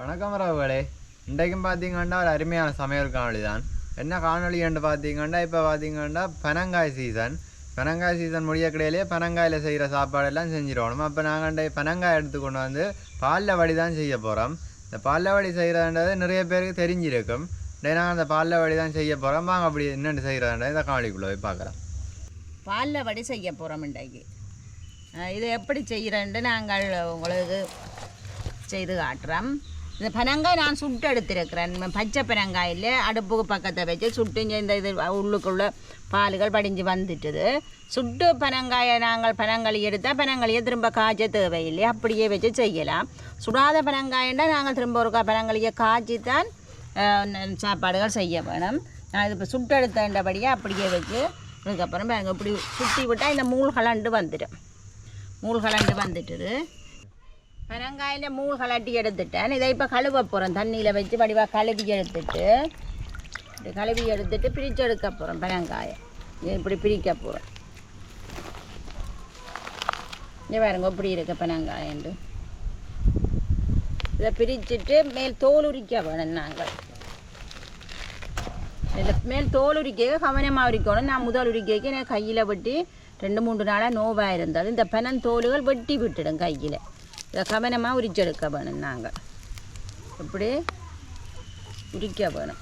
வணக்கம் ராவுகளே. இன்றைக்கும் பார்த்தீங்கன்னா ஒரு அருமையான சமையல் காணொலி தான் என்ன காணொளி என்று பார்த்தீங்கன்னா இப்போ பார்த்தீங்கன்னா பனங்காய் சீசன் பனங்காய் சீசன் முடிய கடையிலே பனங்காயில் செய்கிற சாப்பாடெல்லாம் செஞ்சிடணும் அப்போ நாங்கள் பனங்காய் எடுத்து கொண்டு வந்து பாலில் வடி தான் செய்ய போகிறோம் இந்த பாலில் வடி செய்கிறதுன்றது நிறைய பேருக்கு தெரிஞ்சிருக்கும். டே நாங்கள் அந்த பாலில் வடி தான் செய்ய போகிறோம் வாங்க அப்படி என்னென்னு செய்கிறதுன்றது இந்த காணொலிக்குள்ளே போய் பார்க்குறோம் பாலில் வடி செய்ய போகிறோம் இன்றைக்கு. இதை இது எப்படி செய்கிறேன்ட்டு நாங்கள் உங்களுக்கு செய்து காட்டுறோம். இந்த பனங்காய் நான் சுட்டு எடுத்திருக்கிறேன். பச்சை பனங்காயில் அடுப்புக்கு பக்கத்தை வச்சு சுட்டு இந்த இது உள்ளுக்குள்ள பால்கள் படிஞ்சு வந்துட்டுது. சுட்டு பனங்காயை நாங்கள் பனங்களி எடுத்தால் பனங்களியை திரும்ப காய்ச்ச தேவையில்லை. அப்படியே வச்சு செய்யலாம். சுடாத பனங்காயண்டா நாங்கள் திரும்ப ஒரு பனங்களியை காய்ச்சி தான் சாப்பாடுகள் செய்ய வேணும். நான் இது இப்போ சுட்டு எடுத்தபடியாக அப்படியே வச்சு அதுக்கப்புறம் இப்படி சுற்றி விட்டால் இந்த மூள் கலண்டு வந்துடும். மூழ்கலண்டு வந்துட்டுது. பனங்காயில் மூள் கலட்டி எடுத்துட்டேன். இதை இப்போ கழுவ போகிறேன் தண்ணியில் வச்சு வடிவாக கழுவி எடுத்துட்டு இப்படி கழுவி எடுத்துட்டு பிரித்து எடுக்க போகிறோம் பனங்காயை. இப்படி பிரிக்க போகிறோம் இங்கே பாருங்க இப்படி இருக்கு பனங்காயண்டு இதை பிரிச்சுட்டு மேல் தோல் உரிக்க வேணும் நாங்கள். இதில் மேல் தோல் உரிக்க கவனமாக உரிக்கணும். நான் முதல் உரிக்க எனக்கு கையில் வெட்டி ரெண்டு மூன்று நாளாக நோவாக இருந்தது. இந்த பெனன் வெட்டி விட்டுடும் கையில். கவனமாக உரிச்செடுக்க வேணும் நாங்கள் இப்படி உரிக்க வேணும்.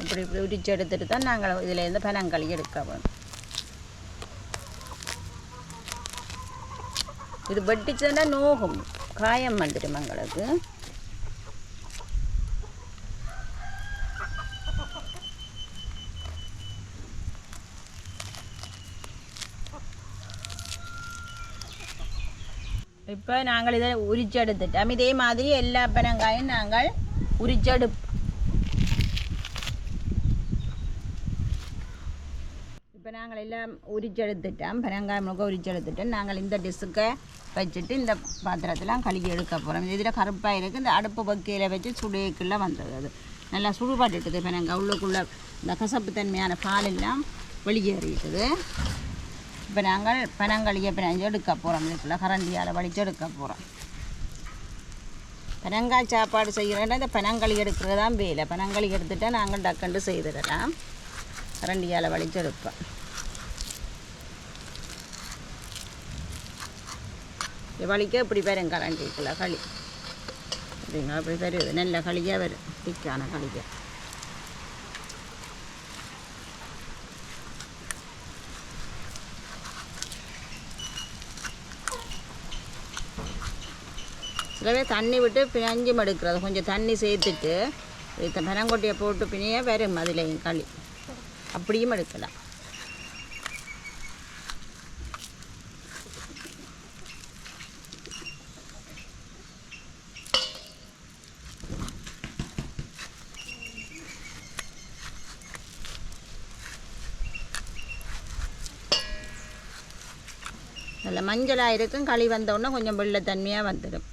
இப்படி இப்படி உரிச்செடுத்துட்டு தான் நாங்கள் இதிலேருந்து பனங்களி எடுக்க வேணும். இது வெட்டிச்சோன்னா நோகும். காயம் வந்துடும் எங்களுக்கு. இப்போ நாங்கள் இதை உரிச்செடுத்துட்டோம் இதே மாதிரி எல்லா பனங்காயும் நாங்கள் உரிச்செடு இப்போ நாங்கள் எல்லாம் உரிச்செடுத்துட்டோம் பனங்காய் முழுக்க உரிச்செடுத்துட்டோம் நாங்கள் இந்த டிஸ்க்கை வச்சுட்டு இந்த பாத்திரத்தெல்லாம் கழுகி எடுக்க போகிறோம் இதில் கருப்பாக இருக்குது இந்த அடுப்பு பக்கையில் வச்சு சுடுக்குள்ளே வந்தது அது. நல்லா சுடுபாட்டுட்டுது பனங்காய் உள்ளுக்குள்ளே இந்த கசப்பு தன்மையான பால் எல்லாம் வெளியேறிட்டுது. இப்போ நாங்கள் பனங்களியை பிணைஞ்சு எடுக்க போகிறோம் இதுக்குள்ளே கரண்டியால் வலிச்சு எடுக்க போகிறோம் பனங்காய் சாப்பாடு செய்கிறேன்னா இந்த பனங்களி எடுக்கிறது தான் வேலை பனங்களி எடுத்துட்டா நாங்கள் டக்கண்டு செய்துடலாம் கரண்டியால் வலிச்சு எடுப்போம் வலிக்க இப்படி வரும் கரண்டிக்குள்ள களி அப்படிங்களா இப்படி வருது நல்ல களியாக வரும் திக்கான களியாக சில தண்ணி விட்டு பிணைஞ்சும் எடுக்கிறது. கொஞ்சம் தண்ணி சேர்த்துட்டு இந்த பனங்கொட்டையை போட்டு பிணைய வரும் அதுலேயும் களி. அப்படியும் எடுக்கலாம். நல்ல மஞ்சளாக இருக்கும் களி வந்தோடனே கொஞ்சம் கொஞ்சம் வெள்ளத்தன்மையாக வந்துடும்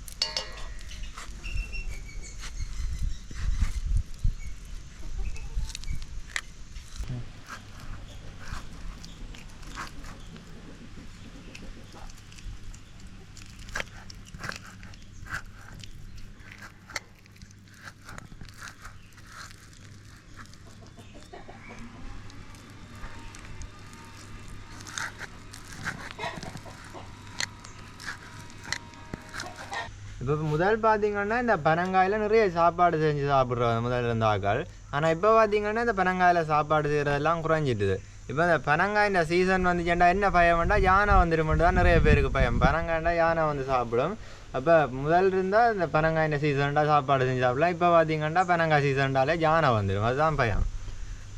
இப்போ முதல் பார்த்தீங்கன்னா இந்த பனங்காயில் நிறைய சாப்பாடு செஞ்சு சாப்பிட்றது முதல்ல இருந்த ஆக்கள் ஆனால் இப்போ பார்த்தீங்கன்னா இந்த பனங்காயில் சாப்பாடு செய்கிறதெல்லாம் குறைஞ்சிட்டுது. இப்போ இந்த பனங்காய் இந்த சீசன் வந்துச்சுண்டா என்ன பயம் வேண்டாம் யானை வந்துடும் தான் நிறைய பேருக்கு பயம். பனங்காய்ண்டா யானை வந்து சாப்பிடும். அப்போ முதல் இருந்தால் இந்த பனங்காய் இந்த சீசன்டா சாப்பாடு செஞ்சு சாப்பிடலாம். இப்போ பார்த்தீங்கன்னா பனங்காய் சீசன்டாலே யானை வந்துடும் அதுதான் பயம்.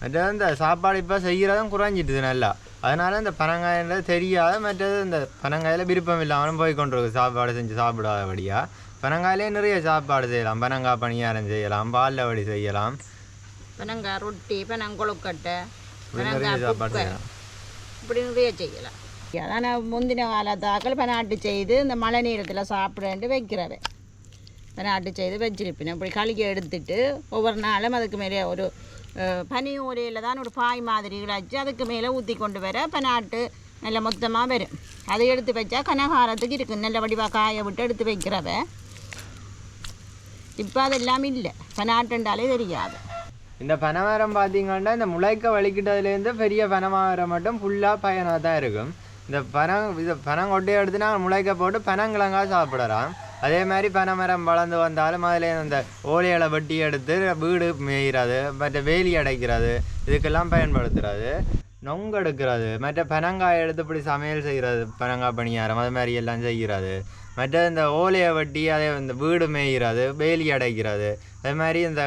மற்றது இந்த சாப்பாடு இப்போ செய்கிறதும் குறைஞ்சிட்டுது நல்லா. அதனால் இந்த பனங்காயின்றது தெரியாத மற்றது இந்த பனங்காயில் விருப்பம் இல்லாமலும் போய் கொண்டிருக்கு சாப்பாடு செஞ்சு சாப்பிடாதபடியாக பனங்காயிலே நிறைய சாப்பாடு செய்யலாம். பனங்காய் பணியாரம் செய்யலாம் பால்ல வடி செய்யலாம். பனங்காய் ரொட்டி நிறைய பனங்காய் சாப்பாடு செய்யலாம். இப்படி நிறைய செய்யலாம். ஆனால் முந்தின காலத்தாக்கள் பனாட்டு செய்து இந்த மழை நேரத்தில் சாப்பிடன்ட்டு வைக்கிறவை. பனாட்டு செய்து வச்சிருப்பினேன் இப்படி களிக்க எடுத்துட்டு ஒவ்வொரு நாளும் அதுக்கு மேலே ஒரு பனி உரையில் தான் ஒரு பாய் மாதிரி வச்சு அதுக்கு மேலே ஊற்றி கொண்டு வர பனாட்டு நல்ல மொத்தமாக வரும். அதை எடுத்து வச்சா கனகாரத்துக்கு இருக்குது நல்ல வடிவாக காய விட்டு எடுத்து வைக்கிறவ. இப்போ அதெல்லாம் இல்லை. பனாட்டுண்டாலே தெரியாது. இந்த பனைமரம் பார்த்தீங்கன்னா இந்த முளைக்க வலிக்கிட்டதுலேருந்து பெரிய பனைமரம் மட்டும் ஃபுல்லாக பயனாக தான் இருக்கும். இந்த பனம் இது பனங்கொட்டையை எடுத்து நாங்கள் முளைக்க போட்டு பனங்கிழங்கா சாப்பிடலாம். அதே மாதிரி பனைமரம் வளர்ந்து வந்தாலும் அதில் அந்த ஓலையில வெட்டி எடுத்து வீடு மேய்கிறது மற்ற வேலி அடைக்கிறது இதுக்கெல்லாம் பயன்படுத்துறது நொங்கு எடுக்கிறது மற்ற பனங்காய் எடுத்து இப்படி சமையல் செய்கிறது பனங்காய் பணியாரம் அது மாதிரி எல்லாம் செய்கிறது. மற்ற இந்த ஓலையை வட்டி அதே இந்த வீடு மேய்கிறது வேலி அடைக்கிறது. அதே மாதிரி இந்த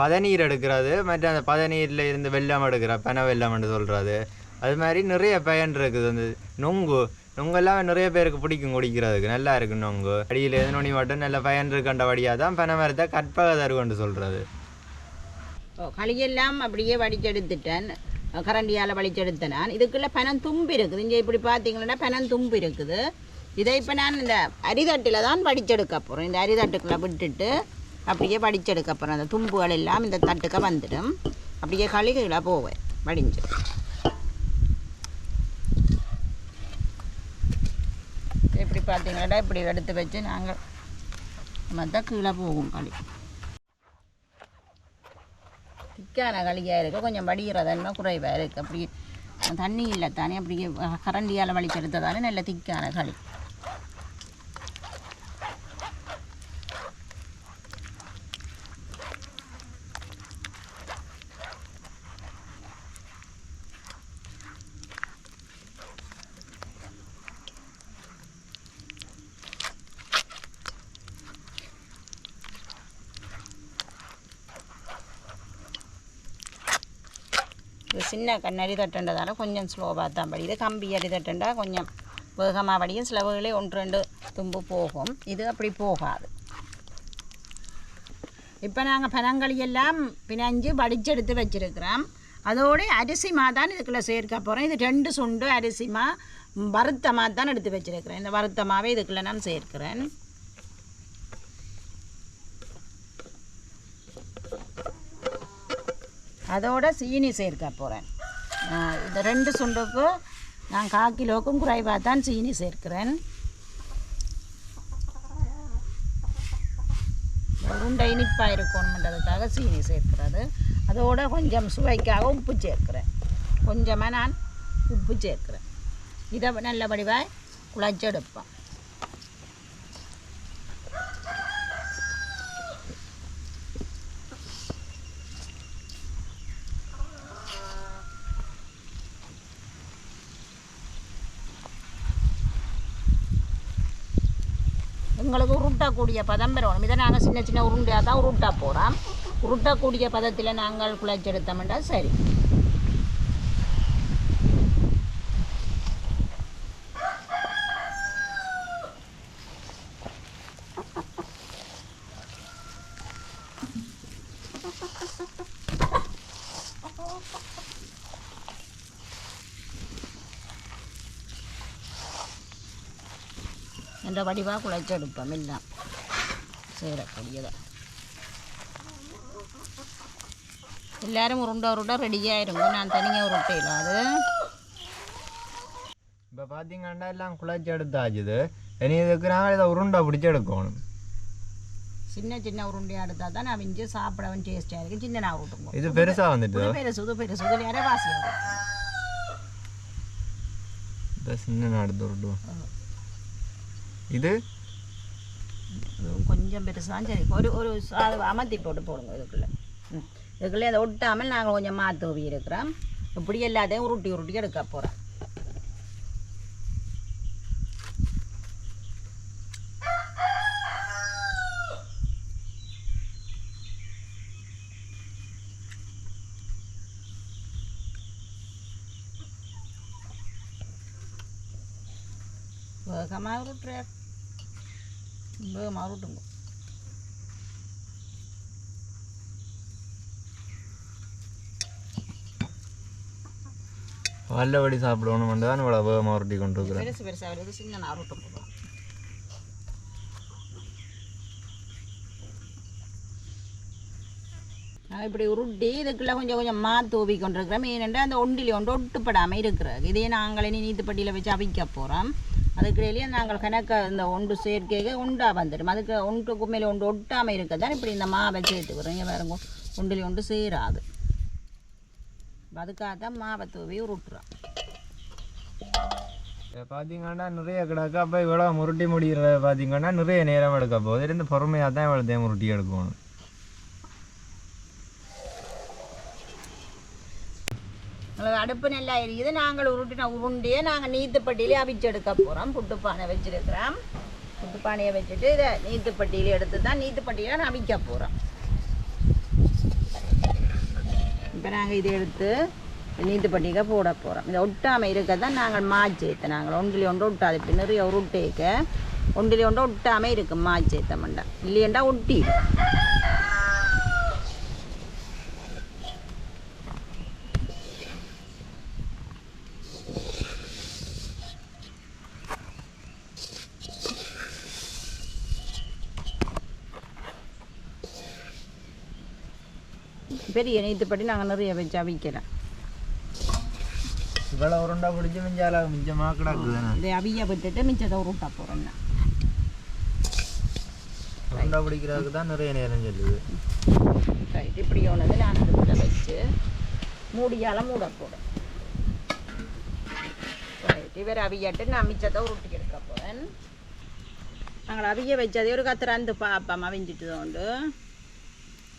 பதநீர் எடுக்கிறது மற்ற அந்த பதநீரில் இருந்து வெள்ளம் எடுக்கிற பனை வெள்ளம்னு சொல்கிறது அது மாதிரி நிறைய பயன் இருக்குது. அந்த நொங்கு நொங்கெல்லாம் நிறைய பேருக்கு பிடிக்கும் குடிக்கிறதுக்கு. நல்லா இருக்கு நொங்கு. அடியில் எது நுனி மட்டும் நல்ல பயன் இருக்கண்டபடியாக தான் பனை மரத்தை கற்பக தருகொண்டு சொல்கிறது ஓ களியெல்லாம் அப்படியே வடிச்செடுத்துட்டேன். கரண்டியால் வடிச்செடுத்தேன் நான். இதுக்குள்ளே பனம் தும்பு இருக்குது. இங்கே இப்படி பார்த்தீங்கன்னா பனம் தும்பு இருக்குது. இதை இப்போ நான் இந்த அரிதட்டில் தான் வடிச்செடுக்க போகிறேன் இந்த அரிதட்டுக்குள்ளே விட்டுட்டு அப்படியே படிச்செடுக்க போகிறேன் அந்த தும்புகள் எல்லாம் இந்த தட்டுக்க வந்துடும். அப்படியே களிகளை போவேன். வடிஞ்சு. இப்படி பார்த்தீங்கன்னா இப்படி எடுத்து வச்சு நாங்கள் மற்ற கீழே போகும் களி. திக்கான களியாக இருக்குது கொஞ்சம் வடிகிறதன்னா குறைவாக இருக்குது அப்படி தண்ணி இல்லை தானே. அப்படியே கரண்டியால் வலிச்செடுத்ததால நல்ல திக்கான களி இது சின்ன கண்ணரி தட்டுன்றதால கொஞ்சம் ஸ்லோவாக தான் படியுது கம்பி அடி தட்டுண்டா கொஞ்சம் வேகமாக படியும் சில வேளை ஒன்று ரெண்டு தும்பு போகும். இது அப்படி போகாது. இப்போ நாங்கள் பனங்களியெல்லாம் பிணைஞ்சு வடிச்செடுத்து வச்சுருக்கிறோம். அதோடு அரிசிமா தான் இதுக்குள்ளே சேர்க்க போகிறோம் இது ரெண்டு சுண்டு அரிசிமா வறுத்தமாக தான் எடுத்து வச்சுருக்கிறேன். இந்த வறுத்தமாகவே இதுக்குள்ளே நான் சேர்க்கிறேன். அதோட சீனி சேர்க்க போகிறேன் இந்த ரெண்டு சுண்டுக்கு நான் கால் கிலோவுக்கும் குறைவாக தான் சீனி சேர்க்கிறேன். உருண்டை இனிப்பாக இருக்கணுன்றதுக்காக சீனி சேர்க்கிறது. அதோட கொஞ்சம் சுவைக்காக உப்பு சேர்க்கிறேன். கொஞ்சமாக நான் உப்பு சேர்க்கிறேன். இதை நல்ல வடிவாக குழச்செடுப்பேன் எங்களுக்கு உருட்டக்கூடிய பதம் பெறணும். இதை நாங்கள் சின்ன சின்ன உருண்டையாக தான் உருட்டா போகிறோம் உருட்டக்கூடிய பதத்தில் நாங்கள் குழைச்செடுத்தோம்னா சரி. என்ற வடிவாக குழைச்செடுப்போம் எல்லாம் செய்யக்கூடியதை. எல்லாரும் உருண்டை உருண்டை ரெடியாக இருங்க. நான் தனியாக உருட்டையில் அது இப்போ பார்த்தீங்கன்னா எல்லாம் குழச்சி எடுத்தாச்சுது. இனி இதுக்கு நாங்கள் இதை உருண்டை பிடிச்சி எடுக்கணும். சின்ன சின்ன உருண்டையாக எடுத்தால் தான் நான் விஞ்சு சாப்பிடவும் டேஸ்ட்டாக இருக்குது சின்ன நான் உருட்டுங்க. இது பெருசாக வந்துட்டு? பெருசு புது பெருசு. இதில் யாரே வாசி இந்த சின்ன நாடு உருட்டுவோம் கொஞ்சம் பெருசாக சரி ஒரு ஒரு அது அமர்த்தி போட்டு போடுங்க இதுக்குள்ளே ம் இதுக்குள்ளே அதை ஒட்டாமல் நாங்கள் கொஞ்சம் மாற்றி இருக்கிறோம் இப்படி எல்லாத்தையும் உருட்டி உருட்டி எடுக்க போகிறோம் வேகமாக உருட்டுற வேகமாக உருட்டுங்க நல்லபடி சாப்பிடணும் தான் இவ்வளோ வேகமாக உருட்டி கொண்டு இருக்கிறேன். பெருசு பெருசாக வருது சின்ன நான் உருட்டும் போடுவோம் நான் இப்படி உருட்டி இதுக்குள்ளே கொஞ்சம் கொஞ்சம் மா தூவி கொண்டிருக்கிறோம் ஏனென்றால் அந்த ஒண்டிலி ஒன்று ஒட்டுப்படாமல் இருக்கிறது. இதே நாங்கள் இனி நீத்துப்பட்டியில் வச்சு அவிக்க போகிறோம் அதுக்கிடையிலேயே நாங்கள் கணக்க இந்த ஒன்று சேர்க்கைக்கு உண்டாக வந்துடும். அதுக்கு ஒன்றுக்கு மேலே ஒன்று ஒட்டாமல் இருக்க தான் இப்படி இந்த மாவை சேர்த்துக்கிறோம் இங்கே பாருங்க. ஒண்டிலி ஒன்று சேராது. அதுக்காக தான் மாவை தூவி உருட்டுறோம். பார்த்தீங்கன்னா நிறைய கிடக்கா. அப்போ இவ்வளோ முருட்டி முடிகிறத பார்த்தீங்கன்னா நிறைய நேரம் எடுக்க போகுது. இருந்து பொறுமையாக தான் இவ்வளோத்தையும் முருட்டி எடுக்கணும். எங்களுக்கு அடுப்பு நல்லா இருக்குது நாங்கள் உருட்டின உருண்டியே நாங்கள் நீத்துப்பட்டியிலே அவிச்செடுக்க போகிறோம் புட்டுப்பானை வச்சுருக்கிறோம். புட்டுப்பானையை வச்சுட்டு இதை நீத்துப்பட்டியிலே எடுத்து தான் நீத்துப்பட்டியில் நான் அவிக்க போகிறோம் இப்போ நாங்கள் இதை எடுத்து நீத்துப்பட்டிக்க போட போகிறோம் இதை ஒட்டாமல் இருக்க தான் நாங்கள் மாச்சேத்த. நாங்கள் ஒன்றிலே ஒன்று ஒட்டாது. இப்போ நிறைய உருட்டேக்க ஒன்றில் ஒன்று ஒட்டாமல் இருக்குது மாச்சேத்த மண்டா. இல்லையண்டா ஒட்டிடும். பெரிய நீத்துப்பட்டி நாங்கள் நிறைய வச்சு அவிக்கிறோம் இவ்வளோ உருண்டை பிடிச்சி மிஞ்சால மிஞ்சமாக கிடக்குதுண்ணே இதை அவிய விட்டுட்டு மிச்சத்தை உருட்ட போகிறேன் உருண்டை பிடிக்கிறதுக்கு தான் நிறைய நேரம் சொல்லுது. ரைட் இப்படி ஒன்று நான் அடுப்புல வச்சு மூடியால் மூட போகிறேன் ரைட் இவர் அவியட்டு நான் மிச்சத்தை உருட்டி எடுக்க போகிறேன் நாங்கள் அவிய வச்சதே ஒரு கத்திராந்து பார்ப்போம் அவிஞ்சிட்டு உண்டு.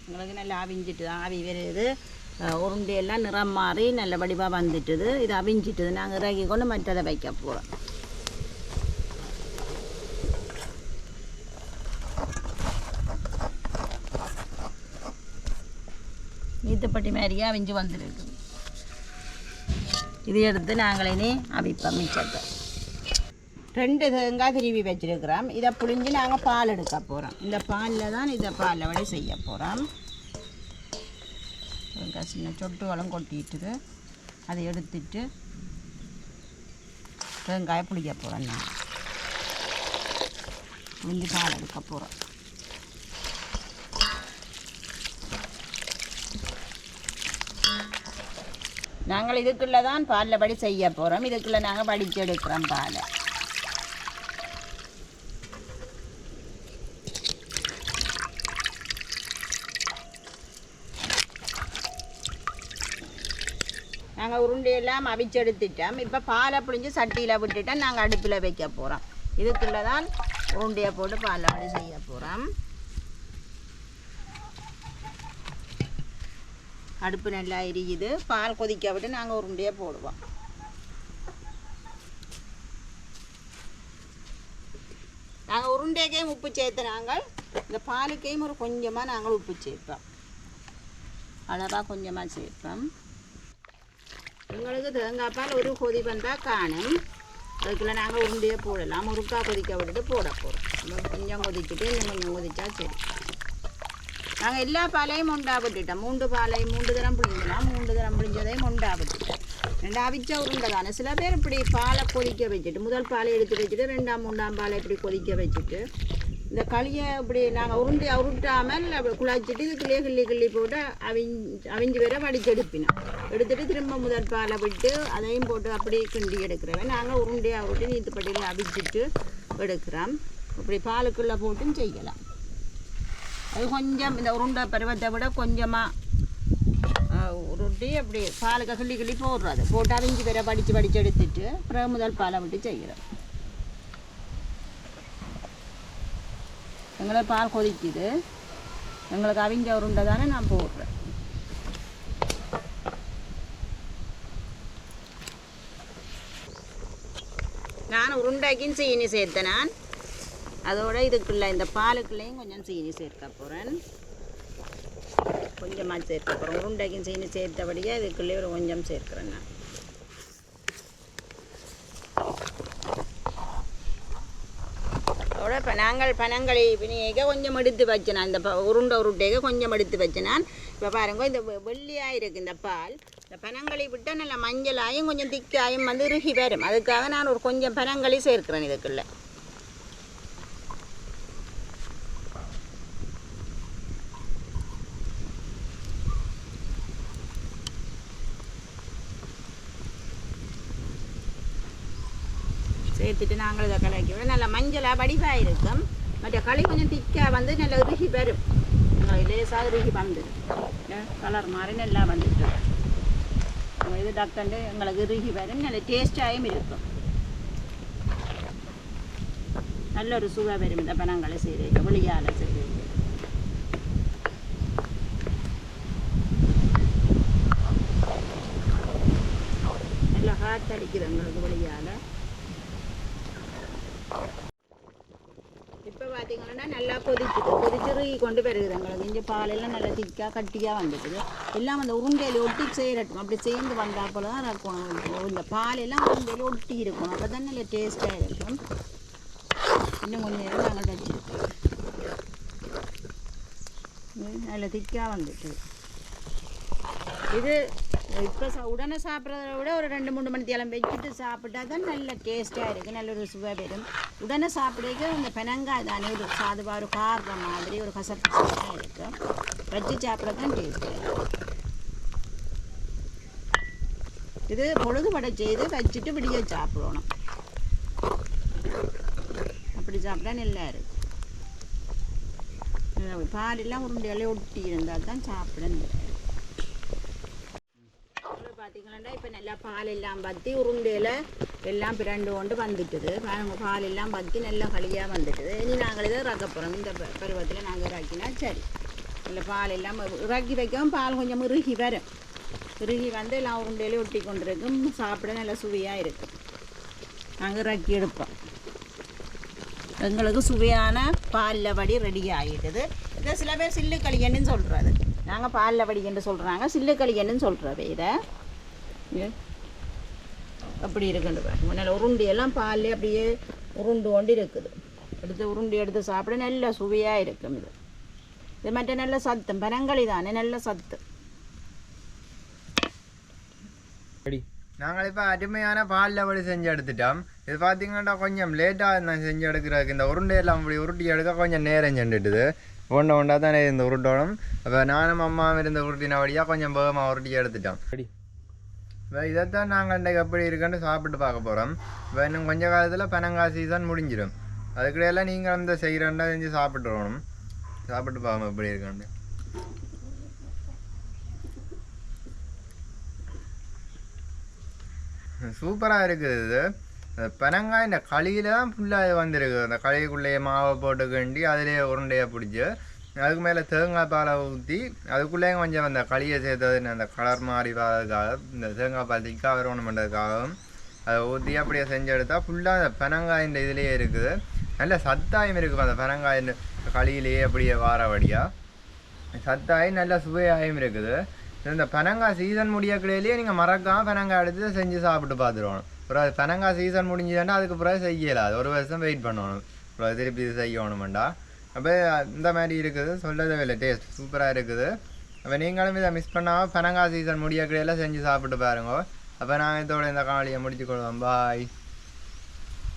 எங்களுக்கு நல்லா அவிஞ்சிட்டு தான் அவி வருது. உருண்டையெல்லாம் நிறம் மாறி நல்ல வடிவாக வந்துட்டுது. இது அவிஞ்சிட்டுது. நாங்கள் இறக்கி கொண்டு மற்றதை வைக்க போகிறோம் நீத்துப்பட்டி மாதிரியே அவிஞ்சு வந்துருக்கு. இது எடுத்து நாங்கள் இனி அவிப்போம் மிச்சத்தை. ரெண்டு தேங்காய் திருவி வச்சிருக்கிறோம். இதை புழிஞ்சு நாங்கள் பால் எடுக்க போகிறோம் இந்த பாலில் தான் இதை பாலில் வழி செய்ய போகிறோம் தேங்காய் சின்ன சொட்டுகளும் கொட்டிட்டுது. அதை எடுத்துட்டு தேங்காயை புளிக்க போகிறோம் நான். புளிஞ்சு பால் எடுக்க போகிறோம் நாங்கள் இதுக்குள்ளே தான் பாலில் படி செய்ய போகிறோம் இதுக்குள்ளே நாங்கள் படித்து எடுக்கிறோம் பாலை. உருண்டையெல்லாம் அவிச்செடுத்துட்டோம். இப்போ பாலை புழிஞ்சு சட்டியில் விட்டுட்டோம் நாங்கள் அடுப்பில் வைக்க போகிறோம் இதுக்குள்ளே தான் உருண்டையை போட்டு பாலை படி செய்ய போகிறோம் அடுப்பு நல்லா எரியுது. பால் கொதிக்க விட்டு நாங்கள் உருண்டையை போடுவோம். நாங்கள் உருண்டைக்கையும் உப்பு சேர்த்து நாங்கள் இந்த பாலுக்கையும் ஒரு கொஞ்சமாக நாங்கள் உப்பு சேர்ப்போம். அளவாக கொஞ்சமாக சேர்ப்போம். எங்களுக்கு தேங்காய் பால் ஒரு கொதி வந்தால் காணும். அதுக்குள்ளே நாங்கள் உருண்டையே போடலாம். முறுக்காய் கொதிக்க விட்டுட்டு போட போகிறோம் கொஞ்சம் கொதிச்சுட்டு இன்னும் கொஞ்சம் கொதிச்சா சரி. நாங்கள் எல்லா பாலையும் உண்டா விட்டுட்டோம். மூன்று பாலை மூன்று தரம் பிடிங்கலாம் மூன்று தரம் பிடிஞ்சதையும் உண்டா விட்டுட்டோம். ரெண்டு அவிச்ச உருண்டை தானே. சில பேர் இப்படி பாலை கொதிக்க வச்சுட்டு முதல் பாலை எடுத்து வச்சுட்டு ரெண்டாம் மூன்றாம் பாலை இப்படி கொதிக்க வச்சுட்டு இந்த களியை இப்படி நாங்கள் உருண்டி உருட்டாமல் குழாய்ச்சிட்டு குழாச்சிட்டு இதுக்குள்ளேயே கிள்ளி கிள்ளி போட்டு அவிஞ்சு அவிஞ்சு வர வடிச்செடுப்பினோம் எடுத்துட்டு திரும்ப முதல் பாலை விட்டு அதையும் போட்டு அப்படியே கிண்டி எடுக்கிறவன். நாங்கள் உருண்டையாக உருட்டி நீத்துப்பட்டியில் அவிச்சிட்டு எடுக்கிறோம். இப்படி பாலுக்குள்ளே போட்டும் செய்யலாம். அது கொஞ்சம் இந்த உருண்டை பருவத்தை விட கொஞ்சமாக உருட்டி அப்படி பாலுக்கு கிள்ளி கிள்ளி போடுறது. போட்டு அவிஞ்சு பேரை படித்து படித்து எடுத்துட்டு அப்புறம் முதல் பாலை விட்டு செய்கிறோம் எங்களை பால் கொதிக்குது. எங்களுக்கு அவிஞ்ச உருண்டை தானே நான் போடுறேன். நான் உருண்டைக்கும் சீனி சேர்த்தேன் நான். அதோட இதுக்குள்ளே இந்த பாலுக்குள்ளேயும் கொஞ்சம் சீனி சேர்க்க போகிறேன் கொஞ்சமாக சேர்க்க போகிறேன் உருண்டைக்கும் சீனி சேர்த்தபடியே இதுக்குள்ளேயே ஒரு கொஞ்சம் சேர்க்குறேன் நான். அதோட இப்போ நாங்கள் பணங்களை விநியோக கொஞ்சம் எடுத்து வச்சினான். இந்த உருண்டை உருட்டையாக கொஞ்சம் எடுத்து வச்சினான். இப்போ பாருங்க இந்த வெள்ளியாக இருக்குது இந்த பால் இந்த பனங்களை விட்டால் நல்லா மஞ்சளாயும் கொஞ்சம் திக்காயும் வந்து ருகி வரும் அதுக்காக நான் ஒரு கொஞ்சம் பனங்களை சேர்க்கிறேன் இதுக்குள்ள. சேர்த்துட்டு நாங்கள் இதை நல்லா வடிவாக இருக்கும். மற்ற களி கொஞ்சம் திக்காக வந்து நல்லா இறுகி வரும். எங்களுக்கு லேசாக இறுகி வந்துடும் கலர் மாதிரி நல்லா வந்துட்டு இது டக்குண்டு எங்களுக்கு இறுகி வரும். நல்ல டேஸ்டாகவும் இருக்கும். நல்ல ஒரு சுவை வரும். இந்த பனங்களை செய்கிறீங்க ஒளியால் செய்கிறீங்க நல்லா ஹாட் அடிக்குது எங்களுக்கு ஒளியால் இப்போ பார்த்தீங்கன்னா நல்லா கொதிக்குது கொண்டு வருகுது எங்களுக்கு இங்கே பாலெல்லாம் நல்லா திக்காக கட்டியாக வந்துட்டுது எல்லாம் அந்த உருண்டையில் ஒட்டி செய்யறட்டும். அப்படி சேர்ந்து வந்தால் போல தான் இருக்கும் இந்த பாலெல்லாம் உருண்டையில் ஒட்டி இருக்கும். அப்போ தான் நல்லா டேஸ்ட்டாக இருக்கும். இன்னும் கொஞ்சம் நேரம் நாங்கள் வச்சுருக்கோம் நல்லா திக்காக வந்துட்டு. இது இப்போ சா உடனே சாப்பிட்றத விட ஒரு ரெண்டு மூணு மணி தேலம் வச்சுட்டு சாப்பிட்டா தான் நல்ல டேஸ்ட்டாக இருக்குது நல்ல ஒரு சுவை வரும் உடனே சாப்பிடுறதுக்கு இந்த பெனங்காய் தானே ஒரு சாதுவா ஒரு கார்ற மாதிரி ஒரு கசப்பு சுவையாக இருக்கும் வச்சு சாப்பிட தான் டேஸ்ட்டாக இது பொழுதுபட செய்து வச்சுட்டு விடிய சாப்பிடணும். அப்படி சாப்பிட்டா நல்லா இருக்கும் பாலெல்லாம் உருண்டையிலே ஒட்டி இருந்தால் தான் சாப்பிட நல்லா பார்த்தீங்கன்னா இப்போ நல்லா பால் எல்லாம் பற்றி உருண்டையில் எல்லாம் பிரண்டு கொண்டு வந்துட்டுது. பாருங்க பால் எல்லாம் பற்றி நல்லா களியாக வந்துட்டுது. இனி நாங்கள் இதை இறக்க போகிறோம் இந்த பருவத்தில் நாங்கள் இறக்கினா சரி. இல்லை பால் எல்லாம் இறக்கி வைக்கவும் பால் கொஞ்சம் இறுகி வரும். இறுகி வந்து எல்லாம் உருண்டையிலே ஒட்டி கொண்டிருக்கும். சாப்பிட நல்லா சுவையாக இருக்கும். நாங்கள் இறக்கி எடுப்போம். எங்களுக்கு சுவையான பாலில் வடி ரெடி ஆகிட்டுது இதை சில பேர் சில்லு களியன்னு சொல்கிறது நாங்கள் பாலில் வடின்னு சொல்கிறாங்க சில்லு களியன்னு சொல்கிறது இதை. அப்படி இருக்குன்னு பாருங்க நல்ல உருண்டி எல்லாம் பால்லே அப்படியே உருண்டு கொண்டு இருக்குது எடுத்து உருண்டி எடுத்து சாப்பிட நல்ல சுவையாக இருக்கும் இது. இது மற்ற நல்ல சத்து பனங்களி தானே நல்ல சத்து. நாங்கள் இப்போ அருமையான பால் லெவல் செஞ்சு எடுத்துட்டோம் இது பார்த்தீங்கன்னா கொஞ்சம் லேட்டாக நான் செஞ்சு எடுக்கிறதுக்கு இந்த உருண்டையெல்லாம் அப்படி உருட்டி எடுக்க கொஞ்சம் நேரம் சென்றுட்டுது. ஒன்று ஒன்றா தானே இந்த உருண்டோடும். அப்போ நானும் அம்மாவும் இருந்த உருட்டின வழியாக கொஞ்சம் வேகமாக உருட்டி எடுத்துட்டோம். இதைத்தான் நாங்கள் இன்றைக்கு எப்படி இருக்குன்னு சாப்பிட்டு பார்க்க போகிறோம் இப்போ இன்னும் கொஞ்ச காலத்தில் பனங்காய் சீசன் முடிஞ்சிடும் அதுக்கிடையெல்லாம் நீங்கள் அந்த செய்கிறண்டா செஞ்சு சாப்பிட்டுருவோம் சாப்பிட்டு பார்ப்போம் எப்படி இருக்குன்னு. சூப்பராக இருக்குது இது. பனங்காய் இந்த களியில் தான் ஃபுல்லாக வந்திருக்குது. வந்திருக்கு அந்த களிக்குள்ளேயே மாவை போட்டு கண்டி அதிலே உருண்டையை பிடிச்சி அதுக்கு மேலே தேங்காய் பாலை ஊற்றி அதுக்குள்ளேயும் கொஞ்சம் அந்த களியை சேர்த்தது அந்த கலர் மாதிரி வரதுக்காக இந்த தேங்காய் பால் திக்காக வரணும் பண்ணுறதுக்காகவும் அதை ஊற்றி அப்படியே செஞ்சு எடுத்தால் ஃபுல்லாக அந்த பனங்காய் இந்த இதுலேயே இருக்குது. நல்ல சத்தாயம் இருக்குது அந்த பனங்காயின் களியிலேயே அப்படியே வாரவடியாக சத்தாயும் நல்ல சுவையாயும் இருக்குது. இந்த பனங்காய் சீசன் முடியக்கிடையிலேயே நீங்கள் மறக்காம பனங்காய் எடுத்து செஞ்சு சாப்பிட்டு பார்த்துருவோம் அப்புறம் அது பனங்காய் சீசன் முடிஞ்சதுன்னா அதுக்கு பிறகு செய்யலாது ஒரு வருஷம் வெயிட் பண்ணணும். அப்புறம் திருப்பி இது செய்யணுமெண்டா. அப்போ இந்த மாதிரி இருக்குது சொல்லதே இல்லை டேஸ்ட் சூப்பராக இருக்குது. அப்போ நீங்களும் இதை மிஸ் பண்ணாமல் பனங்காய் சீசன் முடியக்கடையெல்லாம் செஞ்சு சாப்பிட்டு பாருங்க. அப்போ நாங்கள் இதோட இந்த காணொலியை முடிச்சுக்கொள்வோம் பாய்